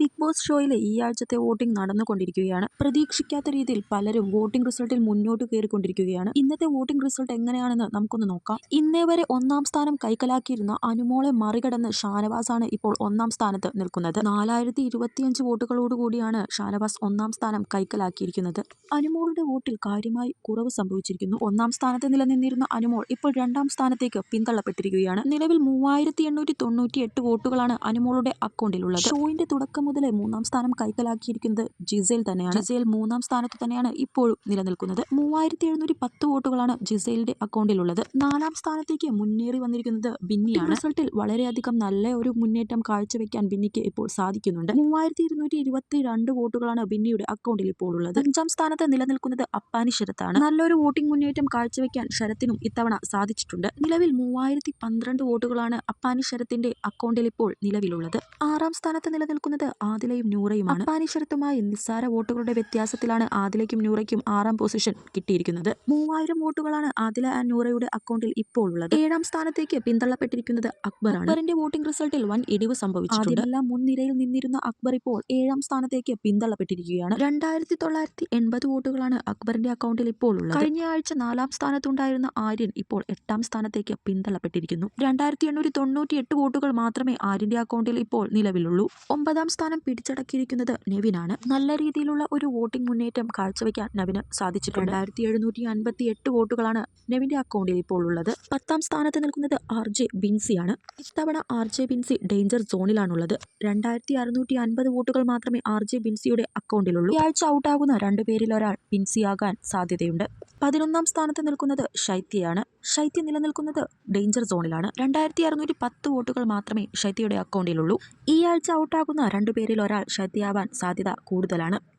Big boss ഷോയിലെ ഈ ആഴ്ചത്തെ voting നടന്നുകൊണ്ടിരിക്കുകയാണ്. പ്രതീക്ഷിക്കാത്ത രീതിയിൽ പലരും വോട്ടിംഗ് റിസൾട്ടിൽ മുന്നോട്ട് കയറിക്കൊണ്ടിരിക്കുകയാണ്. ഇന്നത്തെ വോട്ടിംഗ് റിസൾട്ട് എങ്ങനെയാണെന്ന് നമുക്കൊന്ന് നോക്കാം. ഇന്നേ വരെ ഒന്നാം സ്ഥാനം കൈക്കലാക്കിയിരുന്ന അനുമോളെ മറികടന്ന് ഷാനവാസാണ് ഇപ്പോൾ ഒന്നാം സ്ഥാനത്ത് നിൽക്കുന്നത്. നാലായിരത്തി ഇരുപത്തിയഞ്ച് വോട്ടുകളോടുകൂടിയാണ് ഷാനവാസ് ഒന്നാം സ്ഥാനം കൈക്കലാക്കിയിരിക്കുന്നത്. അനുമോളുടെ വോട്ടിൽ കാര്യമായി കുറവ് സംഭവിച്ചിരിക്കുന്നു. ഒന്നാം സ്ഥാനത്ത് നിലനിന്നിരുന്ന അനുമോൾ ഇപ്പോൾ രണ്ടാം സ്ഥാനത്തേക്ക് പിന്തള്ളപ്പെട്ടിരിക്കുകയാണ്. നിലവിൽ മൂവായിരത്തി വോട്ടുകളാണ് അനുമോളുടെ അക്കൗണ്ടിലുള്ളത്. ഷോയിന്റെ തുടക്കം മുതലേ മൂന്നാം സ്ഥാനം കൈക്കലാക്കിയിരിക്കുന്നത് ജിസേൽ തന്നെയാണ്. ജിസേൽ മൂന്നാം സ്ഥാനത്ത് തന്നെയാണ് ഇപ്പോഴും നിലനിൽക്കുന്നത്. മൂവായിരത്തി എഴുന്നൂറ്റി പത്ത് വോട്ടുകളാണ് ജിസേലിന്റെ അക്കൗണ്ടിലുള്ളത്. നാലാം സ്ഥാനത്തേക്ക് മുന്നേറി വന്നിരിക്കുന്നത് ബിന്നിയാണ്. റിസൾട്ടിൽ വളരെയധികം നല്ല ഒരു മുന്നേറ്റം കാഴ്ചവെക്കാൻ ബിന്നിക്ക് ഇപ്പോൾ സാധിക്കുന്നുണ്ട്. മൂവായിരത്തി ഇരുന്നൂറ്റി ഇരുപത്തി രണ്ട് വോട്ടുകളാണ് ബിന്നിയുടെ അക്കൗണ്ടിൽ ഇപ്പോൾ ഉള്ളത്. അഞ്ചാം സ്ഥാനത്ത് നിലനിൽക്കുന്നത് അപ്പാനി ശരത്താണ്. നല്ലൊരു വോട്ടിംഗ് മുന്നേറ്റം കാഴ്ചവെക്കാൻ ശരത്തിനും ഇത്തവണ സാധിച്ചിട്ടുണ്ട്. നിലവിൽ മൂവായിരത്തി പന്ത്രണ്ട് വോട്ടുകളാണ് അപ്പാനി ശരത്തിന്റെ അക്കൗണ്ടിൽ ഇപ്പോൾ നിലവിലുള്ളത്. ആറാം സ്ഥാനത്ത് നിലനിൽക്കുന്നത് ആദിലയും നൂറയുമാണ്. അപ്പാനി ശരത്തുമായി നിസ്സാര വോട്ടുകളുടെ വ്യത്യാസത്തിലാണ് ആദിലയ്ക്കും നൂറയ്ക്കും ആറാം പൊസിഷൻ കിട്ടിയിരിക്കുന്നത്. മൂവായിരം വോട്ടുകളാണ് ആദില ആൻഡ് നൂറയുടെ അക്കൗണ്ടിൽ ഇപ്പോൾ ഉള്ളത്. ഏഴാം സ്ഥാനത്തേക്ക് പിന്തള്ളപ്പെട്ടിരിക്കുന്നത് അക്ബറാണ്. അക്ബറിന്റെ വോട്ടിംഗ് റിസൾട്ടിൽ വൻ ഇടിവ് സംഭവിച്ചിട്ടുണ്ട്. എല്ലാം മുൻനിരയിൽ നിന്നിരുന്ന അക്ബർ ഇപ്പോൾ ഏഴാം സ്ഥാനത്തേക്ക് പിന്തള്ളപ്പെട്ടിരിക്കുകയാണ്. രണ്ടായിരത്തി തൊള്ളായിരത്തി എൺപത് വോട്ടുകളാണ് അക്ബറിന്റെ അക്കൗണ്ടിൽ ഇപ്പോൾ ഉള്ളത്. കഴിഞ്ഞ ആഴ്ച നാലാം സ്ഥാനത്തുണ്ടായിരുന്ന ആര്യൻ ഇപ്പോൾ എട്ടാം സ്ഥാനത്തേക്ക് പിന്തള്ളപ്പെട്ടിരിക്കുന്നു. രണ്ടായിരത്തി എണ്ണൂറ്റി തൊണ്ണൂറ്റി എട്ട് വോട്ടുകൾ മാത്രമേ ആര്യന്റെ അക്കൗണ്ടിൽ ഇപ്പോൾ നിലവിലുള്ളൂ. ഒമ്പതാം സ്ഥാനം പിടിച്ചടക്കിയിരിക്കുന്നത് നെവിനാണ്. നല്ല രീതിയിലുള്ള ഒരു വോട്ടിംഗ് മുന്നേറ്റം കാഴ്ചവെക്കാൻ നവിന് സാധിച്ചിട്ടുണ്ട്. രണ്ടായിരത്തി എഴുന്നൂറ്റി അൻപത്തി എട്ട് വോട്ടുകളാണ് നെവിന്റെ അക്കൗണ്ടിൽ ഇപ്പോൾ ഉള്ളത്. പത്താം സ്ഥാനത്ത് നിൽക്കുന്നത് ആർ ജെ ബിൻസിയാണ്. ഇത്തവണ ആർ ജെ ബിൻസി ഡേഞ്ചർ സോണിലാണുള്ളത്. രണ്ടായിരത്തി അറുന്നൂറ്റി അൻപത് വോട്ടുകൾ മാത്രമേ ആർ ജെ ബിൻസിയുടെ അക്കൗണ്ടിലുള്ളൂ. ഈ ആഴ്ച ഔട്ടാകുന്ന രണ്ടുപേരിൽ ഒരാൾ ബിൻസിയാകാൻ സാധ്യതയുണ്ട്. പതിനൊന്നാം സ്ഥാനത്ത് നിൽക്കുന്നത് ശൈത്യയാണ്. ശൈത്യ നിലനിൽക്കുന്നത് ഡേഞ്ചർ സോണിലാണ്. രണ്ടായിരത്തി അറുന്നൂറ്റി പത്ത് വോട്ടുകൾ മാത്രമേ ശൈത്യയുടെ അക്കൗണ്ടിലുള്ളൂ. ഈ ആഴ്ച ഔട്ടാകുന്ന രണ്ടുപേരിൽ ഒരാൾ ശൈത്യയാവാൻ സാധ്യത കൂടുതലാണ്.